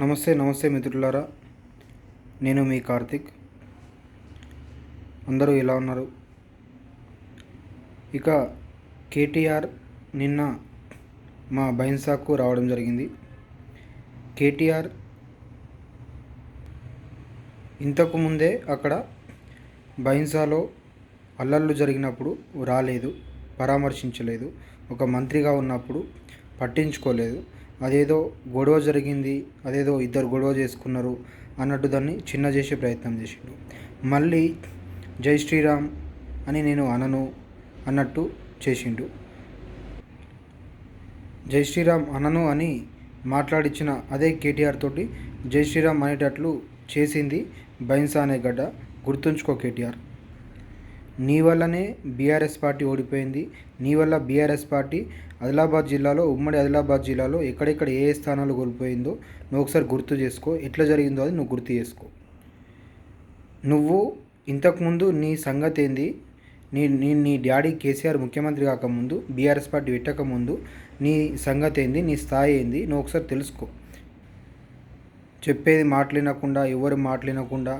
నమస్తే నమస్తే మిత్రులారా. నేను మీ కార్తిక్. అందరూ ఎలా ఉన్నారు? ఇక కేటీఆర్ నిన్న మా బైన్సాకు రావడం జరిగింది. కేటీఆర్ ఇంతకు ముందే అక్కడ బైన్సాలో అల్లర్లు జరిగినప్పుడు రాలేదు పరామర్శించలేదు ఒక మంత్రిగా ఉన్నప్పుడు పట్టించుకోలేదు. అదేదో గొడవ జరిగింది అదేదో ఇద్దరు గొడవ చేసుకున్నారు అన్నట్టు దాన్ని చిన్న చేసే ప్రయత్నం చేసిండు. మళ్ళీ జై శ్రీరామ్ అని నేను అనను అన్నట్టు చేసిండు. జై శ్రీరామ్ అనను అని మాట్లాడిచ్చిన అదే కేటీఆర్ తోటి జై శ్రీరామ్ అనేటట్లు చేసింది బైన్సా అనే గడ్డ. గుర్తుంచుకో కేటీఆర్. నీ వల్లనే బీఆర్ఎస్ పార్టీ ఓడిపోయింది. నీ వల్ల బీఆర్ఎస్ పార్టీ ఆదిలాబాద్ జిల్లాలో ఉమ్మడి ఆదిలాబాద్ జిల్లాలో ఎక్కడెక్కడ ఏ స్థానాలు కోల్పోయిందో నువ్వు ఒకసారి గుర్తు చేసుకో. ఎట్లా జరిగిందో అది నువ్వు గుర్తు చేసుకో. నువ్వు ఇంతకుముందు నీ సంగతి ఏంది? నీ నీ నీ డాడీ కేసీఆర్ ముఖ్యమంత్రి కాకముందు బీఆర్ఎస్ పార్టీ పెట్టకముందు నీ సంగతి ఏంది? నీ స్థాయి ఏంది? నువ్వు ఒకసారి తెలుసుకో. చెప్పేది మాట్లాడకుండా ఎవరు మాట్లాడకుండా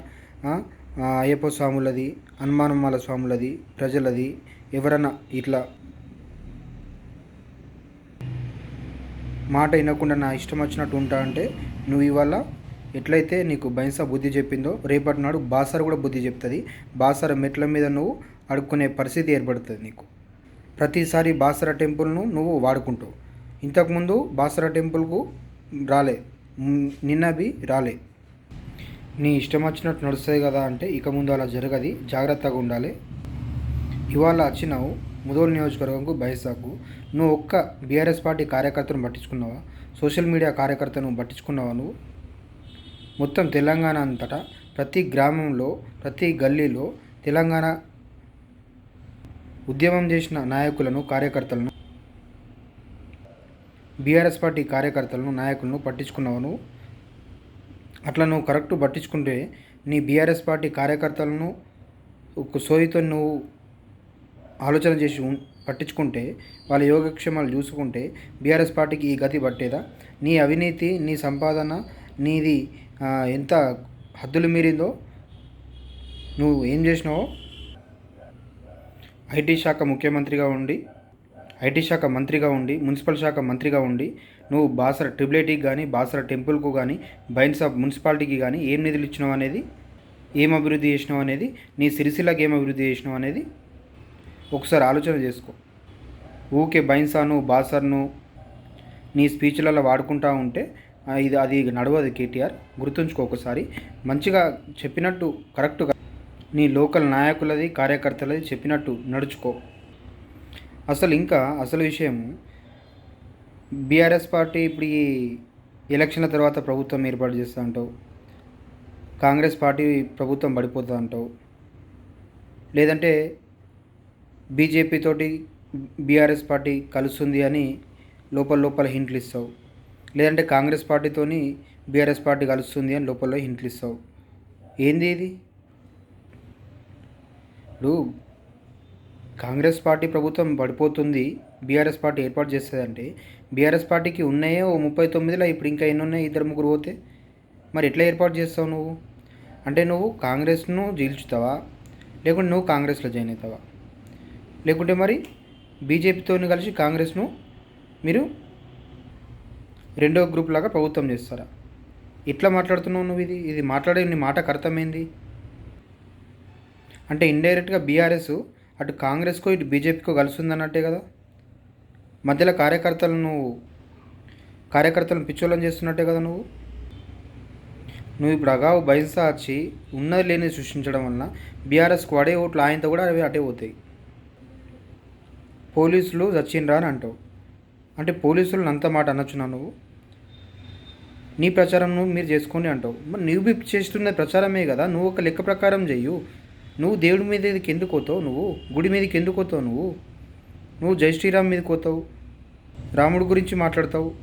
అయ్యప్ప స్వాములది హనుమానమ్మాల స్వాములది ప్రజలది ఎవరన్నా ఇట్లా మాట వినకుండా నా ఇష్టం వచ్చినట్టు ఉంటా అంటే నువ్వు ఇవాళ ఎట్లయితే నీకు బైన్సా బుద్ధి చెప్పిందో రేపటి నాడు బాసర కూడా బుద్ధి చెప్తుంది. బాసర మెట్ల మీద నువ్వు అడుక్కునే పరిస్థితి ఏర్పడుతుంది నీకు. ప్రతిసారి బాసర టెంపుల్ను నువ్వు వాడుకుంటావు. ఇంతకుముందు బాసర టెంపుల్కు రాలే. నిన్నవి రాలే. నీ ఇష్టం వచ్చినట్టు నడుస్తుంది కదా అంటే ఇక ముందు అలా జరగది. జాగ్రత్తగా ఉండాలి. ఇవాళ వచ్చినావు ముదోల్ నియోజకవర్గంకు బయసాకు నువ్వు ఒక్క బీఆర్ఎస్ పార్టీ కార్యకర్తను పట్టించుకున్నావా? సోషల్ మీడియా కార్యకర్తను పట్టించుకున్నావా నువ్వు? మొత్తం తెలంగాణ అంతటా ప్రతి గ్రామంలో ప్రతి గల్లీలో తెలంగాణ ఉద్యమం చేసిన నాయకులను కార్యకర్తలను బీఆర్ఎస్ పార్టీ కార్యకర్తలను నాయకులను పట్టించుకున్నావు నువ్వు? అట్లా నువ్వు కరెక్ట్ పట్టించుకుంటే నీ బీఆర్ఎస్ పార్టీ కార్యకర్తలను ఒక సోయితో నువ్వు ఆలోచన చేసి పట్టించుకుంటే వాళ్ళ యోగక్షేమాలు చూసుకుంటే బీఆర్ఎస్ పార్టీకి ఈ గతి పట్టేదా? నీ అవినీతి నీ సంపాదన నీది ఎంత హద్దులు మీరిందో నువ్వు ఏం చేసినావో? ఐటీ శాఖ ముఖ్యమంత్రిగా ఉండి ఐటీ శాఖ మంత్రిగా ఉండి మున్సిపల్ శాఖ మంత్రిగా ఉండి నువ్వు బాసర ట్రిబులేటీకి కానీ బాసర టెంపుల్కు కానీ బైన్స్ ఆఫ్ మున్సిపాలిటీకి కానీ ఏం నిధులు ఇచ్చినావు అనేది? ఏం అభివృద్ధి చేసినావు అనేది? నీ సిరిసిల్లకి ఏం అభివృద్ధి చేసినావు అనేది? ఒకసారి ఆలోచన చేసుకో. ఊకే బైన్సాను బాసర్ను నీ స్పీచ్లలో వాడుకుంటా ఉంటే ఇది అది నడవదు కేటీఆర్. గుర్తుంచుకో ఒకసారి. మంచిగా చెప్పినట్టు కరెక్ట్గా నీ లోకల్ నాయకులది కార్యకర్తలది చెప్పినట్టు నడుచుకో. అసలు ఇంకా అసలు విషయం బీఆర్ఎస్ పార్టీ ఇప్పుడు ఈ ఎలక్షన్ల తర్వాత ప్రభుత్వం ఏర్పాటు చేస్తా అంటావు? కాంగ్రెస్ పార్టీ ప్రభుత్వం పడిపోతా అంటావు? లేదంటే బీజేపీ తోటి బీఆర్ఎస్ పార్టీ కలుస్తుంది అని లోపల లోపల హింట్లు ఇస్తావు? లేదంటే కాంగ్రెస్ పార్టీతోని బీఆర్ఎస్ పార్టీ కలుస్తుంది అని లోపల హింట్లు ఇస్తావు? ఏంది ఇది? ఇప్పుడు కాంగ్రెస్ పార్టీ ప్రభుత్వం పడిపోతుంది బీఆర్ఎస్ పార్టీ ఏర్పాటు చేస్తుందంటే బీఆర్ఎస్ పార్టీకి ఉన్నాయే ఓ ముప్పై తొమ్మిదిలో ఇప్పుడు ఇంకా ఎన్ని ఉన్నాయి ఇద్దరు ముగ్గురు పోతే? మరి ఎట్లా ఏర్పాటు చేస్తావు నువ్వు? అంటే నువ్వు కాంగ్రెస్ను జీల్చుతావా? లేకుంటే నువ్వు కాంగ్రెస్లో జాయిన్ అవుతావా? లేకుంటే మరి బీజేపీతో కలిసి కాంగ్రెస్ను మీరు రెండో గ్రూప్ లాగా ప్రభుత్వం చేస్తారా? ఎట్లా మాట్లాడుతున్నావు నువ్వు ఇది? ఇది మాట్లాడే నీ మాటకు అర్థమైంది? అంటే ఇండైరెక్ట్గా బీఆర్ఎస్ అటు కాంగ్రెస్కో ఇటు బీజేపీకో కలుస్తుందన్నట్టే కదా? మధ్యలో కార్యకర్తలను కార్యకర్తలను పిచ్చోళం చేస్తున్నట్టే కదా నువ్వు? నువ్వు ఇప్పుడు అగావు బైన్సా వచ్చి ఉన్నది లేని సృష్టించడం వలన బీఆర్ఎస్కు పడే ఓట్లు ఆయనతో కూడా అవి అటే పోతాయి. పోలీసులు చచ్చిండ్రా అని అంటావు. అంటే పోలీసులను అంత మాట అనొచ్చునా నువ్వు? నీ ప్రచారం నువ్వు మీరు చేసుకోండి అంటావు. మరి నువ్వు బి- చేస్తున్న ప్రచారమే కదా. నువ్వు ఒక లెక్క ప్రకారం చెయ్యు. నువ్వు దేవుడి మీదకి ఎందుకు పోతావు నువ్వు? గుడి మీదకి ఎందుకు పోతావు నువ్వు? నువ్వు జై శ్రీరామ్ మీదకి పోతావు? రాముడి గురించి మాట్లాడతావు?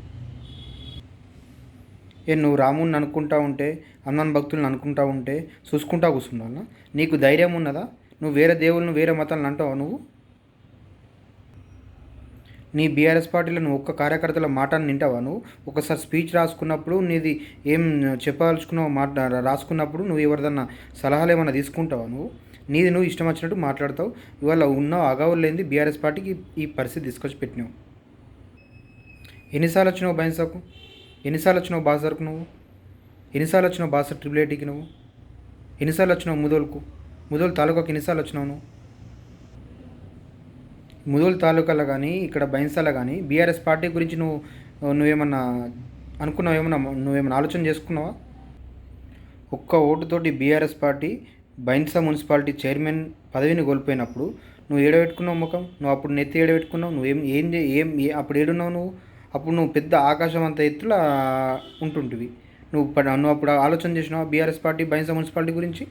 ఏ నువ్వు రాముడిని అనుకుంటా ఉంటే హనుమాన్ భక్తులను అనుకుంటా ఉంటే చూసుకుంటా కూర్చున్నాను నీకు ధైర్యం ఉన్నదా? నువ్వు వేరే దేవుళ్ళను వేరే మతాలను అంటావా నువ్వు? నీ బీఆర్ఎస్ పార్టీలో నువ్వు ఒక్క కార్యకర్తల మాటను నింటావా? నువ్వు ఒకసారి స్పీచ్ రాసుకున్నప్పుడు నీది ఏం చెప్పదలుచుకున్నావు మాట రాసుకున్నప్పుడు నువ్వు ఎవరిదన్నా సలహాలు ఏమైనా తీసుకుంటావా నువ్వు? నీది నువ్వు ఇష్టం వచ్చినట్టు మాట్లాడతావు. ఇవాళ ఉన్న అగవులు లేని బీఆర్ఎస్ పార్టీకి ఈ పరిస్థితి తీసుకొచ్చి పెట్టినావు. ఎన్నిసార్లు వచ్చినావు బైన్సాకు? ఎన్నిసార్లు వచ్చినావు బాసర్కు నువ్వు? ఎన్నిసార్లు వచ్చినావు బాసర్ ట్రిపుల్ ఎయిటీకి నువ్వు? ఎన్నిసార్లు వచ్చినావు ముదోల్కు? ముదోల్ తాలూకాకి ఎన్నిసార్లు వచ్చినావు నువ్వు? ముదోల్ తాలూకాలో కానీ ఇక్కడ బైన్సాలో కానీ బీఆర్ఎస్ పార్టీ గురించి నువ్వు నువ్వేమన్నా అనుకున్నావు? ఏమన్నా నువ్వేమన్నా ఆలోచన చేసుకున్నావా? ఒక్క ఓటుతోటి BRS party Bhainsa municipality chairman పదవిని కోల్పోయినప్పుడు నువ్వు ఏడబెట్టుకున్నావు ముఖం? నువ్వు అప్పుడు నెత్తి ఏడబెట్టుకున్నావు? నువ్వేం ఏం ఏం ఏ- అప్పుడు ఏడున్నావు నువ్వు? అప్పుడు నువ్వు పెద్ద ఆకాశం అంత ఎత్తులా ఉంటుంటివి. నువ్వు నువ్వు అప్పుడు ఆలోచన చేసినావు బీఆర్ఎస్ పార్టీ బైన్సా మున్సిపాలిటీ గురించి?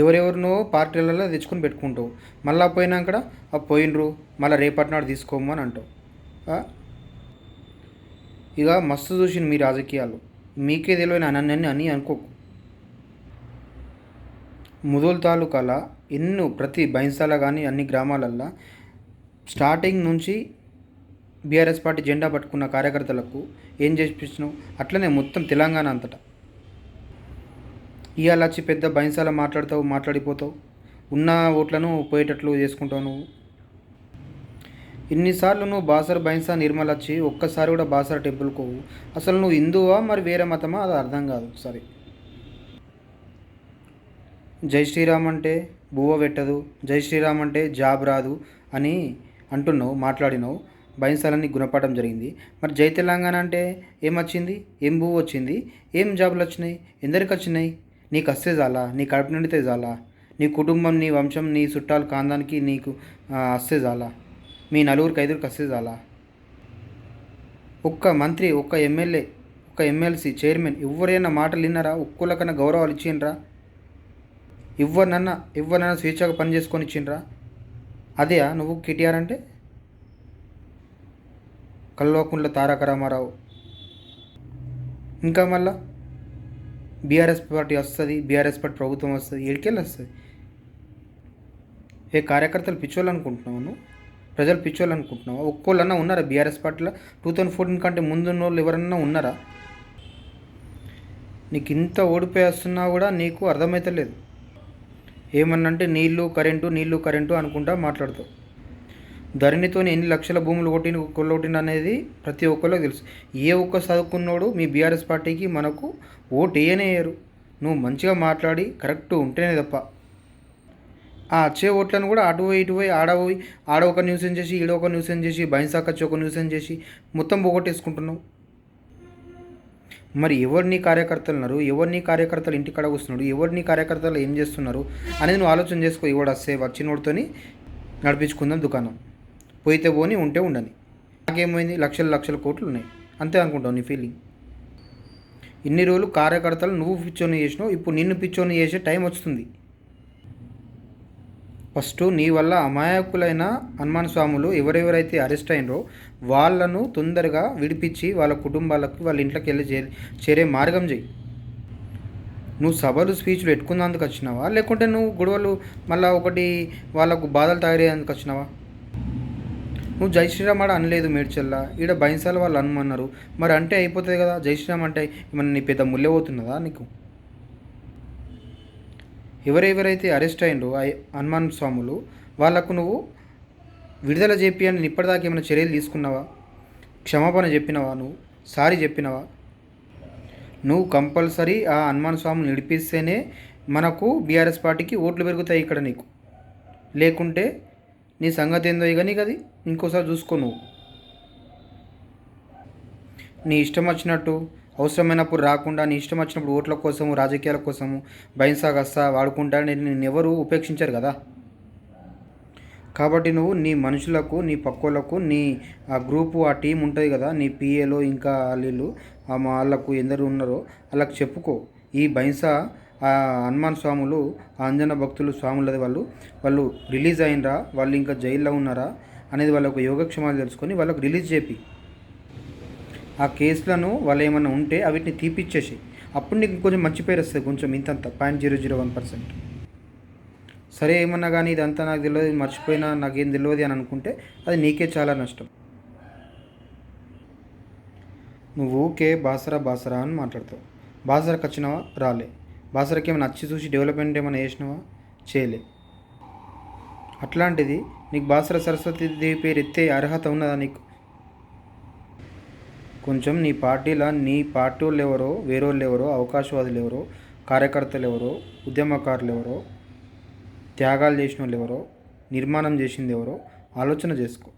ఎవరెవరినో పార్టీలలో తెచ్చుకొని పెట్టుకుంటావు. మళ్ళీ పోయినాక ఆ పోయినరు మళ్ళీ రేపటి నాడు తీసుకోము అని అంటావు. ఇక మస్తు చూసింది మీ రాజకీయాలు. మీకే తెలియని అనన్యని అని అనుకోకు. ముదోల్ తాలూకాల ఎన్నో ప్రతి బైన్సాల కానీ అన్ని గ్రామాలల్లో స్టార్టింగ్ నుంచి బీఆర్ఎస్ పార్టీ జెండా పట్టుకున్న కార్యకర్తలకు ఏం చేసిపించినావు అట్లనే మొత్తం తెలంగాణ అంతటా. ఇవాళ వచ్చి పెద్ద బైన్సాల మాట్లాడతావు మాట్లాడిపోతావు. ఉన్న ఓట్లను పోయేటట్లు చేసుకుంటావు నువ్వు. ఇన్నిసార్లు నువ్వు బాసర్ బైన్సా నిర్మల్ వచ్చి ఒక్కసారి కూడా బాసర్ టెంపుల్కి పోవు. అసలు నువ్వు హిందువా మరి వేరే మతమా? అది అర్థం కాదు సరే. జై శ్రీరామ్ అంటే బువ్వ పెట్టదు జై శ్రీరామ్ అంటే జాబ్ రాదు అని అంటున్నావు మాట్లాడినావు. బైన్సాలని గుణపడడం జరిగింది. మరి జై తెలంగాణ అంటే ఏమొచ్చింది ఏం భూ వచ్చింది? ఏం జాబులు వచ్చినాయి? ఎందరికి వచ్చినాయి? నీకు వస్తే చాలా నీ కడుపు నిండితే చాలా నీ కుటుంబం నీ వంశం నీ చుట్టాలు కాందానికి నీకు అస్తే వస్తే చాలా మీ నలుగురికి ఐదుగురికి వస్తే చాలా ఒక్క మంత్రి ఒక్క ఎమ్మెల్యే ఒక్క ఎమ్మెల్సీ చైర్మన్ ఎవరైనా మాటలు విన్నారా? ఒక్కళ్ళకన్నా గౌరవాలు ఇచ్చిండ్రా? ఎవరినన్నా ఎవరినన్నా స్వేచ్ఛగా పని చేసుకొని ఇచ్చిండ్రా? అదే నువ్వు కేటీఆర్ అంటే? కల్వకుంట్ల తారక రామారావు. ఇంకా మళ్ళా? బీఆర్ఎస్ పార్టీ వస్తుంది బీఆర్ఎస్ పార్టీ ప్రభుత్వం వస్తుంది ఎడికెళ్ళి వస్తుంది? ఏ కార్యకర్తలు పిచ్చోళ్ళు అనుకుంటున్నావు నువ్వు? ప్రజలు పిచ్చోళ్ళు అనుకుంటున్నావా? ఒక్కోళ్ళన్నా ఉన్నారా బీఆర్ఎస్ పార్టీలో? టూ థౌజండ్ ఫోర్టీన్ కంటే ముందున్న వాళ్ళు ఎవరన్నా ఉన్నారా? నీకు ఇంత ఓడిపోయి వస్తున్నా కూడా నీకు అర్థమవుతలేదు ఏమన్నంటే నీళ్ళు కరెంటు నీళ్ళు కరెంటు అనుకుంటా మాట్లాడతావు. ధరణితో ఎన్ని లక్షల భూములు కొట్టిన కొల్లొట్టిన అనేది ప్రతి ఒక్కరికి తెలుసు. ఏ ఒక్క చదువుకున్నోడు మీ బీఆర్ఎస్ పార్టీకి మనకు ఓటు వేయనేయరు నువ్వు మంచిగా మాట్లాడి కరెక్ట్ ఉంటేనే తప్ప. ఆ వచ్చే ఓట్లను కూడా అటు పోయి ఇటు పోయి ఆడపోయి ఆడ ఒక న్యూసెన్స్ చేసి ఈడ ఒక న్యూసెన్స్ చేసి బైన్సాకచ్చి ఒక న్యూసెన్స్ చేసి మొత్తం పోగొట్టేసుకుంటున్నావు. మరి ఎవరిని కార్యకర్తలు ఉన్నారు? ఎవరిని కార్యకర్తలు ఇంటికాడ వస్తున్నాడు ఎవరిని కార్యకర్తలు ఏం చేస్తున్నారు? అనేది నువ్వు ఆలోచన చేసుకో. ఇవాడు వస్తే వచ్చినోడితోని నడిపించుకుందాం దుకాణం. పోయితే పోని ఉంటే ఉండని. నాకేమైంది? లక్షల లక్షల కోట్లు ఉన్నాయి. అంతే అనుకుంటావు నీ ఫీలింగ్ ఇన్ని రోజులు కార్యకర్తలు నువ్వు పిచ్చోని చేసినావు ఇప్పుడు నిన్ను పిచ్చోని చేసే టైం వస్తుంది. ఫస్ట్ నీ వల్ల అమాయకులైన హనుమాన్ స్వాములు ఎవరెవరైతే అరెస్ట్ అయినరో వాళ్ళను తొందరగా విడిపించి వాళ్ళ కుటుంబాలకు వాళ్ళ ఇంట్లోకి వెళ్ళి చేరే చేరే మార్గం చేయి నువ్వు సభలు స్పీచ్లు పెట్టుకున్నందుకు వచ్చినావా? లేకుంటే నువ్వు గొడవలు మళ్ళీ ఒకటి వాళ్ళకు బాధలు తయారయ్యేందుకు వచ్చినావా? నువ్వు జై శ్రీరామ్ ఆడ అనలేదు మేడ్చల్లా ఈడ బైన్సాల వాళ్ళు అనుమన్నారు. మరి అంటే అయిపోతుంది కదా జై శ్రీరామ్ అంటే ఏమన్నా నీ పెద్ద ముల్లెపోతున్నదా నీకు? ఎవరెవరైతే అరెస్ట్ అయిండ్రో హనుమాన్ స్వాములు వాళ్ళకు నువ్వు విడుదల చెప్పి అని ఇప్పటిదాకా ఏమైనా చర్యలు తీసుకున్నావా? క్షమాపణ చెప్పినవా నువ్వు? సారీ చెప్పినవా? నువ్వు కంపల్సరీ ఆ హనుమాన్ స్వామిని నడిపిస్తేనే మనకు బీఆర్ఎస్ పార్టీకి ఓట్లు పెరుగుతాయి ఇక్కడ నీకు. లేకుంటే నీ సంగతి ఏందో ఇక నీకు అది? ఇంకోసారి చూసుకో నువ్వు. నీ ఇష్టం వచ్చినట్టు అవసరమైనప్పుడు రాకుండా నీ ఇష్టం వచ్చినప్పుడు ఓట్ల కోసము రాజకీయాల కోసము బైన్సా గస్సా వాడుకుంటా నేను ఎవరు ఉపేక్షించారు కదా? కాబట్టి నువ్వు నీ మనుషులకు నీ పక్కోళ్ళకు నీ ఆ గ్రూపు ఆ టీం ఉంటుంది కదా నీ పిఏలో ఇంకా వీళ్ళు మా వాళ్ళకు ఎందరు ఉన్నారో వాళ్ళకి చెప్పుకో. ఈ భయంసా ఆ హనుమాన్ స్వాములు అంజన భక్తులు స్వాములది వాళ్ళు. వాళ్ళు రిలీజ్ అయినరా? వాళ్ళు ఇంకా జైల్లో ఉన్నారా? అనేది వాళ్ళకు యోగక్షేమాలు తెలుసుకొని వాళ్ళకు రిలీజ్ చేపి. ఆ కేసులను వాళ్ళు ఏమైనా ఉంటే అవిటిని తీపిచ్చేసి అప్పుడు నీకు కొంచెం మంచి పేరు వస్తుంది కొంచెం ఇంతంత point zero zero one percent. సరే ఏమన్నా కానీ ఇదంతా నాకు తెలియదు మర్చిపోయినా నాకేం తెలియదు అని అనుకుంటే అది నీకే చాలా నష్టం. నువ్వు ఊకే బాసరా బాసరా అని మాట్లాడతావు. బాసరాకు వచ్చినావా రాలే. బాసరకి ఏమైనా నచ్చి చూసి డెవలప్మెంట్ ఏమైనా చేసినావా? చేయలే. అట్లాంటిది నీకు బాసర సరస్వతి దేవి పేరు ఎత్తే అర్హత ఉన్నదా నీకు? కొంచెం నీ పార్టీలో నీ పార్టీ వాళ్ళు ఎవరో వేరే వాళ్ళు ఎవరో అవకాశవాదులు ఎవరో కార్యకర్తలు ఎవరో ఉద్యమకారులు ఎవరో త్యాగాలు చేసిన వాళ్ళు ఎవరో నిర్మాణం చేసింది ఎవరో ఆలోచన చేసుకో.